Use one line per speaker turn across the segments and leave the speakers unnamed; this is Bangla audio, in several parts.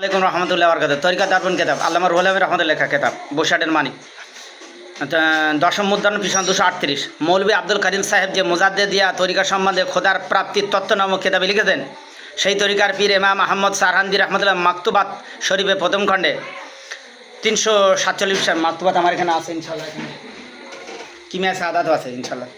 আলাইকুম রহমতুল্লাহ বরকাত তরিকা দারবন কেতাব। আল্লামা রুহুল আমির রহমতুল্লাহ লেখা কেতাব বৈশাটের মানিক। দশম মুদ্রণ পিছন দুশো আটত্রিশ। মৌলবী আব্দুল করিম সাহেব যে মোজাদ্দে দিয়া তরিকা সম্বন্ধে খোদার প্রাপ্তির তত্ত্ব নামক কেতাবে লিখেছেন, সেই তরিকার পীর এমাম আহমদ সারহান্দি রহমতুল্লাহ মাকতুবাত শরীফে প্রথম খণ্ডে। তিনশো সাতচল্লিশ মাকতুবাত আমার এখানে আছে ইনশাল্লাহ। এখানে কিমিয়া সাদাতও আছে ইনশাল্লাহ।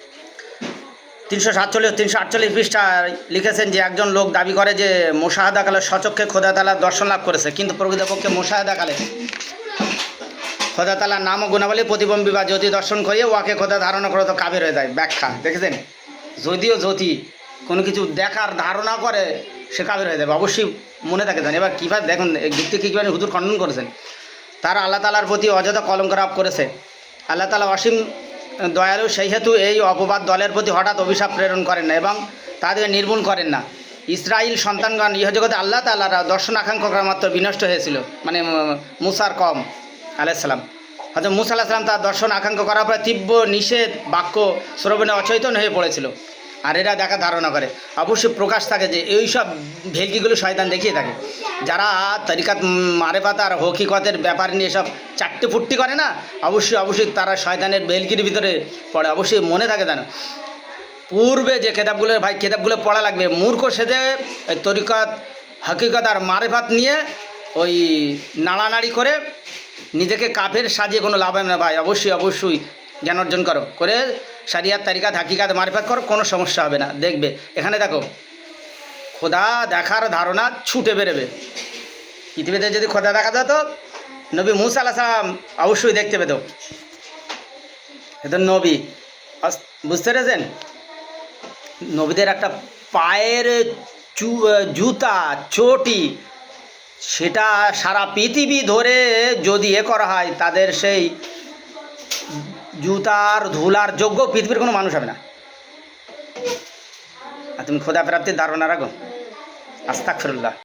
তিনশো সাতচল্লিশ তিনশো আটচল্লিশ পৃষ্ঠায় লিখেছেন যে একজন লোক দাবি করে যে মোশাহাদাকালে সচক্ষে খোদা তালার দর্শন লাভ করেছে, কিন্তু প্রকৃতপক্ষে মোশাহাদাকালে খোদা তালার নাম ও গুণাবলী প্রতিবম্বী বা জ্যোতি দর্শন করিয়ে ওয়াকে খোদা ধারণা করে তো কাবের হয়ে যায়, ব্যাখ্যা। দেখেছেন? যদিও জ্যোতি কোনো কিছু দেখার ধারণা করে সে কাবের হয়ে যাবে, অবশ্যই মনে থাকে জানি। এবার কীভাবে দেখুন যুক্তি কীভাবে হুজুর খণ্ডন করেছেন। তারা আল্লাহ তালার প্রতি অযথা কলঙ্ক আপ করেছে। আল্লাহ তালা অসীম দয়ালু সেই হেতু এই অপবাদ দলের প্রতি হঠাৎ অভিশাপ প্রেরণ করেন না এবং তাদেরকে নির্মূল করেন না। ইসরায়েল সন্তানগণ, ইহজগতে আল্লাহ তাল্লাহরা দর্শন আকাঙ্ক্ষা মাত্র বিনষ্ট হয়েছিল মানে মুসার কম আলাইসালাম হয়তো মুসা আলাহিসাল্লাম তার দর্শন আকাঙ্ক্ষা করার পরে তীব্র নিষেধ, বাক্য, শ্রবণে অচৈতন্য হয়ে পড়েছিল। আর এরা দেখা ধারণা করে। অবশ্যই প্রকাশ থাকে যে এই সব ভেলকিগুলো শয়তান দেখিয়ে থাকে। যারা তরিকাত মারেফাত আর হকিকতের ব্যাপার নিয়ে সব চারটে ফুট্টি করে না, অবশ্যই অবশ্যই তারা শয়তানের ভেলকির ভিতরে পড়ে। অবশ্যই মনে থাকে জানো পূর্বে যে কেতাবগুলো, ভাই, কেতাবগুলো পড়া লাগবে। মূর্খ সেজে তরিকত, হকিকত আর মারেফাত নিয়ে ওই নাড়ানাড়ি করে নিজেকে কাফের সাজিয়ে কোনো লাভ হয় না ভাই। অবশ্যই অবশ্যই জ্ঞান অর্জন করো। করে সারিয়াত তারিকাত হাকিকাত মারেফাত করো, কোনো সমস্যা হবে না। দেখবে, এখানে দেখো, খোদা দেখার ধারণা ছুটে বেরোবে। পৃথিবীতে যদি খোদা দেখা যেত, নবী মুসা আল্লাহ অবশ্যই দেখতে পেত। এত নবী। বুঝতে পেরেছেন? নবীদের একটা পায়ের জুতা, চটি, সেটা সারা পৃথিবী ধরে যদি এ করা হয়, তাদের সেই জুতার, ধুলার যোগ্য পৃথিবীর কোনো মানুষ হবে না। আর তুমি খোদা প্রাপ্তির দারোনা রাখো। আস্তাক ফিরুল্লাহ